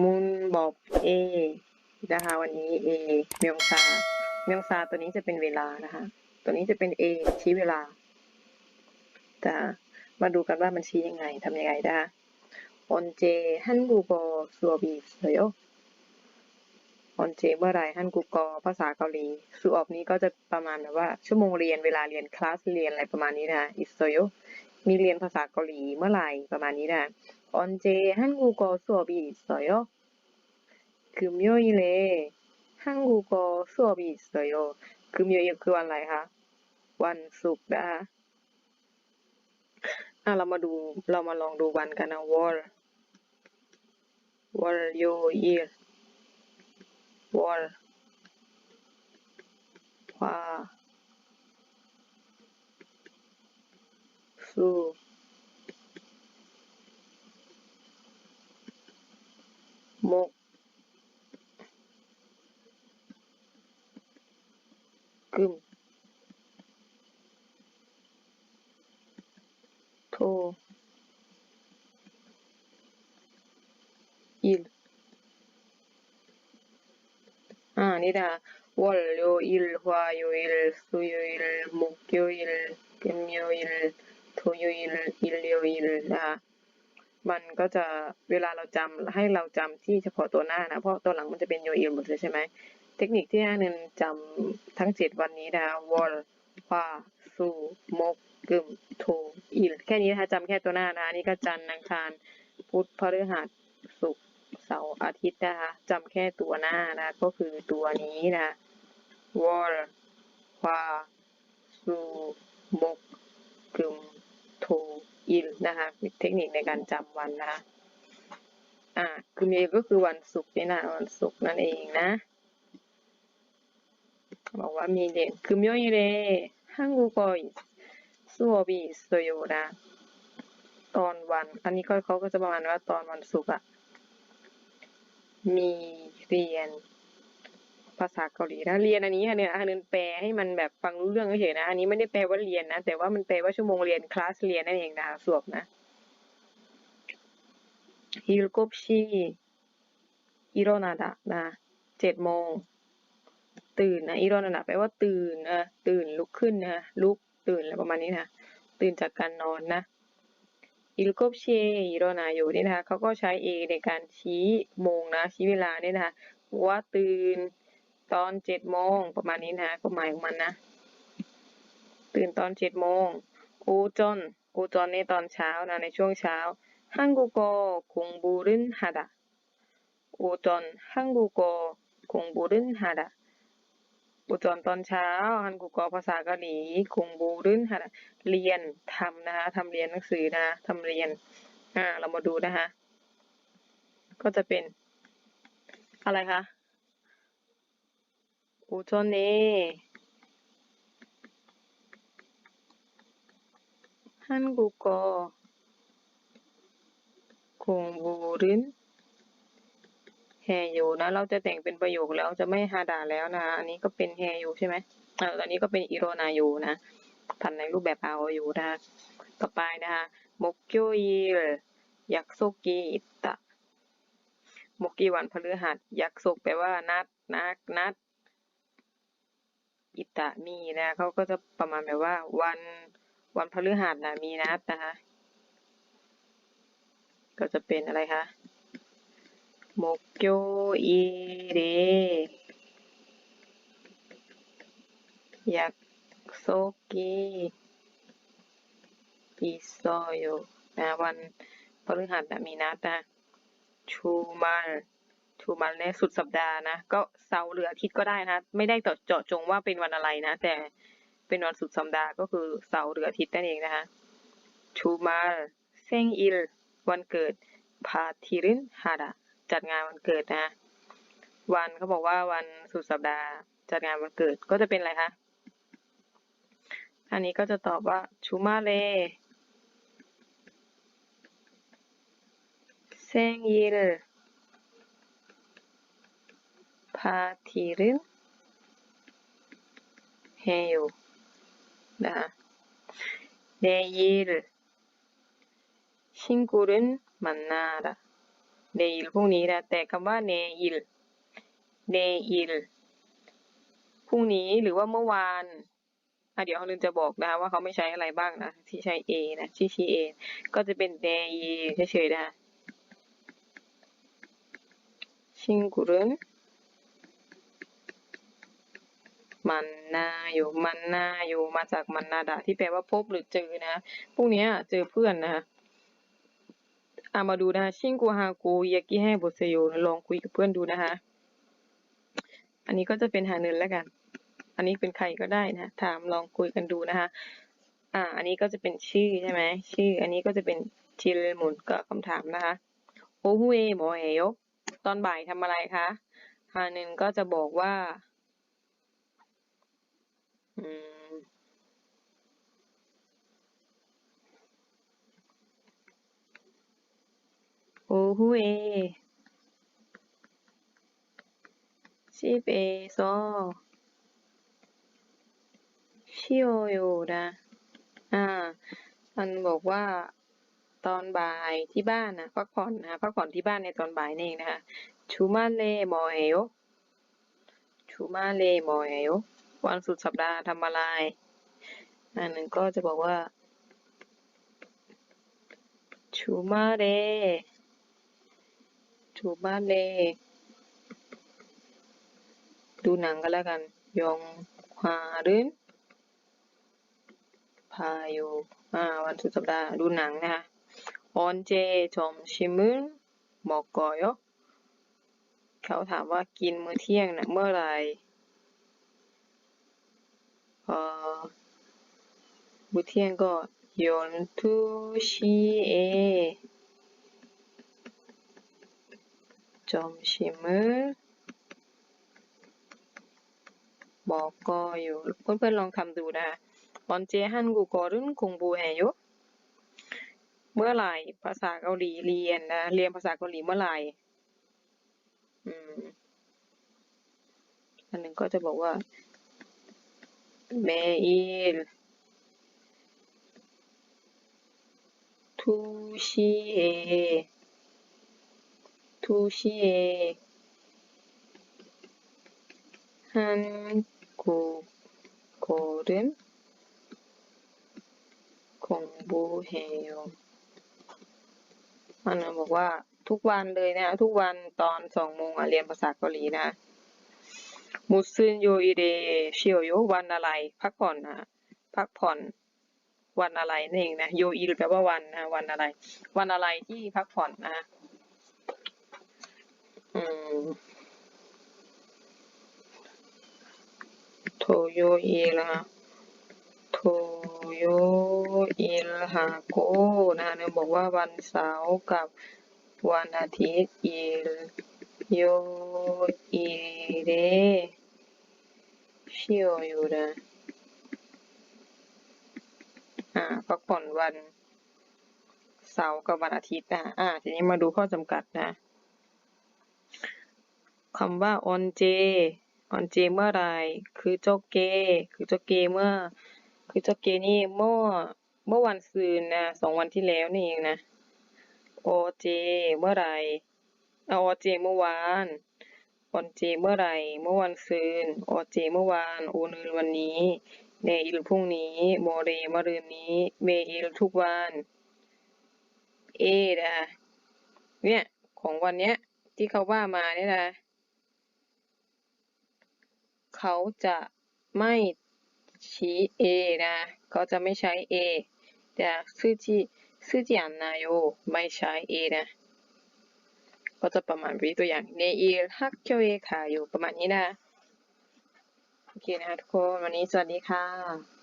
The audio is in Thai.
มุนบอบเอนะคะวันนี้เอเมียงซาเมียงซาตัวนี้จะเป็นเวลานะคะ ตัวนี้จะเป็นเอชี้เวลาจะมาดูกันว่ามันชี้ยังไงทำยังไงนะคะออนเจฮันกูโกสัวบีเซยออนเจเมื่อไรฮันกูโกภาษาเกาหลีสุออบนี้ก็จะประมาณแบบว่าชั่วโมงเรียนเวลาเรียนคลาสเรียนอะไรประมาณนี้นะอิสโซโย มีเรียนภาษาเกาหลีเมื่อไหร่ประมาณนี้นะ 언제 한국어 수업이 있어요? 금요일에 한국어 수업이 있어요. 금요일 คือวันอะไรคะ วันศุกร์นะคะอ่ะเรามาดู เรามาลองดูวันกันนะ 월 월요일 월 화, 수, 목, 금, 토, 일. 아, 아니다. 월 요 일, 화 요일, 수요일, 목요일, 금요일, 토요일, 일요일 นะคะ มันก็จะเวลาเราจำให้เราจำที่เฉพาะตัวหน้านะ เพราะตัวหลังมันจะเป็นโยอิลหมดเลยใช่ไหม เทคนิคที่ห้านึงจำทั้งเจ็ดวันนี้นะวอลฮวาสูมกกึมโทอิลแค่นี้นะคะจำแค่ตัวหน้านะอันนี้ก็จันทร์อังคารพุธพฤหัสศุกร์เสาร์อาทิตย์นะคะจำแค่ตัวหน้านะ ก็คือตัวนี้นะวอลฮวาสูมกกึม to in นะคะเทคนิคในการจำวันนะคะอ่าคือมีก็คือวันศุกร์นี่นะวันศุกร์นั่นเองนะบอกว่ามีเด็กคือมโยยเรฮังกูกอยสัวบีสโยนะตอนวัน อันนี้ก็เขาก็จะประมาณว่าตอนวันศุกร์อะมีเรียน ภาษาเกาหลีนะเรียนอันนี้ค่ะเนี่ยอันนึงแปลให้มันแบบฟังรู้เรื่องเฉยๆนะ อันนี้ไม่ได้แปลว่าเรียนนะ แต่ว่ามันแปลว่าชั่วโมงเรียนคลาสเรียนนั่นเองนะคะสวบนะฮิลกบชีอิโรนาดะนะเจ็ดโมง ตื่นนะอีรอนนะแปลว่าตื่นนะตื่นลุกขึ้นนะลุกตื่นอะไรประมาณนี้นะตื่นจากการนอนนะอิลกบเชอีรนาอยู่นี่นะคะเขาก็ใช้เอในการชี้โมงนะชี้เวลาเนี่ยนะคะว่าตื่น ตอนเจ็ดโมงประมาณนี้นะก็หมายของมันนะ ตื่นตอนเจ็ดโมงโอจอนโอจอนในตอนเช้านะในช่วงเช้าฮังกุโกคงบูรินฮาดะโอจอนฮังกุโกคงบูรินฮาดะอุจรตอนเช้าฮันกูกอภาษาเกาหลีคงบูรึนค่ะเรียนทำนะคะทำเรียนหนังสือนะทำเรียนอ่าเรามาดูนะคะก็จะเป็นอะไรคะ อุจรเนฮันกูกอคงบูรึนแฮยู่นะเราจะแต่งเป็นประโยคแล้วจะไม่ฮาดาแล้วนะ อันนี้ก็เป็นแฮอยู่ใช่ไหมเออตอนนี้ก็เป็นอิโรนาอยู่นะพันในรูปแบบเอาอยู่นะคะต่อไปนะคะมกโยยิลยักโซกีอิตะมกกีวันพฤหัสยักโซกแปลว่านัดนักนัด อิตามีนะเขาก็จะประมาณแบบว่า วันวันพฤหัสนะมีนัดนะคะ ก็จะเป็นอะไรคะโมกโยอีเรยักโซกิปิโซโยนะวันพฤหัสนะมีนัดนะชูมาร มัลเนี่ยสุดสัปดาห์นะ ก็เสาร์หรืออาทิตย์ก็ได้นะ ไม่ได้เจาะจงว่าเป็นวันอะไรนะ แต่เป็นวันสุดสัปดาห์ก็คือเสาร์หรืออาทิตย์นั่นเองนะคะชูมัลเซงอิลวันเกิดพาทิรินฮาดะจัดงานวันเกิดนะ วันเขาบอกว่าวันสุดสัปดาห์ จัดงานวันเกิดก็จะเป็นอะไรคะอันนี้ก็จะตอบว่าชูมาเลเซงยิล พาทีรึนเฮโยนะคะเนยิลชิงกุรุนมันนาระ 내일 พรุ่งนี้นะ แต่คำว่า 내일 내일 พรุ่งนี้หรือว่าเมื่อวานอ่ะเดี๋ยวเขาลืมจะบอกนะคะว่าเขาไม่ใช้อะไรบ้างนะ ที่ใช้ a นะที่ชี้ a ก็จะเป็น 내일 เฉยๆนะคะ 친구는 มันนาอยู่มันนาอยู่มาจากมันนาดะที่แปลว่าพบหรือเจอนะพวกนี้เจอเพื่อนนะคะอามาดูนะชิงกูฮากูยากิแฮบุเซโยลองคุยกับเพื่อนดูนะคะอันนี้ก็จะเป็นหาเนินแล้วกัน อันนี้เป็นใครก็ได้นะถามลองคุยกันดูนะคะอ่า อันนี้ก็จะเป็นชื่อใช่ไหมชื่อ อันนี้ก็จะเป็นชิลหมุนก็บคำถามนะคะโอ้ฮุเอโมเอโยตอนบ่ายทำอะไรคะฮาเนินก็จะบอกว่า อืมโอฮุเอชิเบโซชิโอยนะอ่ามันบอกว่าตอนบ่ายที่บ้านนะพักผ่อนนะพักผ่อนที่บ้านในตอนบ่ายนี่เองนะคะชูมาเลมอยโอชูมาเลมอยโอ วันสุดสัปดาห์ทำอะไรอันหนึ่งก็จะบอกว่าชูมาเรชูมาเรดูหนังก็แล้วกัน ยองฮารืนพายุอ่าวันสุดสัปดาห์ดูหนังนะคะออนเจชมชิมุนบอกก่อยเขาถามว่ากินมื้อเที่ยงนะเมื่อไหร่ เอ่อบุเทียนก็ยนทุชิเอจอมชิมือบอกก็อยู่เพื่อนๆลองทำดูนะคะอนเจฮันกูกอรุ่นคงบูแฮยุเมื่อไหร่ภาษาเกาหลีเรียนนะ เรียนภาษาเกาหลีเมื่อไหร่อืมอันหนึ่งก็จะบอกว่า 매일 2시에 2시에 한국어를 공부해요 มันบอกว่าทุกวันเลยนะ ทุกวันตอนสองโมงอะเรียนภาษาเกาหลีนะ มุซึนโยอิเดเชียวโยวันอะไร พักผ่อนนะพักผ่อนวันอะไรนั่นเองนะโยอิแปลว่าวันนะวันอะไร วันอะไรที่พักผ่อนนะอืมโทโยอิละโทโยอิลฮาโกนะเนี่ยบอกว่าวันเสาร์กับวันอาทิตย์อิลโยอิเด ชิโออยู่นะอ่าพักผ่อนวันเสาร์กับวันอาทิตย์นะอ่า ทีนี้มาดูข้อจำกัดนะคำว่า on j on j เมื่อไร คือโจเก คือโจเกเมื่อ คือโจเกนี่เมื่อ เมื่อวันซืนนะสองวันที่แล้วนี่เองนะโอเมื่อไรเอาโอเจเมื่อวาน ออนเจเมื่อไร เมื่อวันซืนโอเจเมื่อวาน โอนึวันนี้ เนอิลพรุ่งนี้ โมเรมะรืนนี้ เมอิลทุกวัน เอนะเนี่ย ของวันเนี้ย ที่เขาว่ามาเนี่ยนะ เขาจะไม่ชี้ A นะเขาจะไม่ใช้ A แต่ซื่อจีซื่อจีอันนายโยไม่ใช้ A นะ ก็จะประมาณวีตัวอย่างเนอิลฮักเคียวเอค่ะอยู่ประมาณนี้นะโอเคนะคะทุกคนวันนี้สวัสดีค่ะ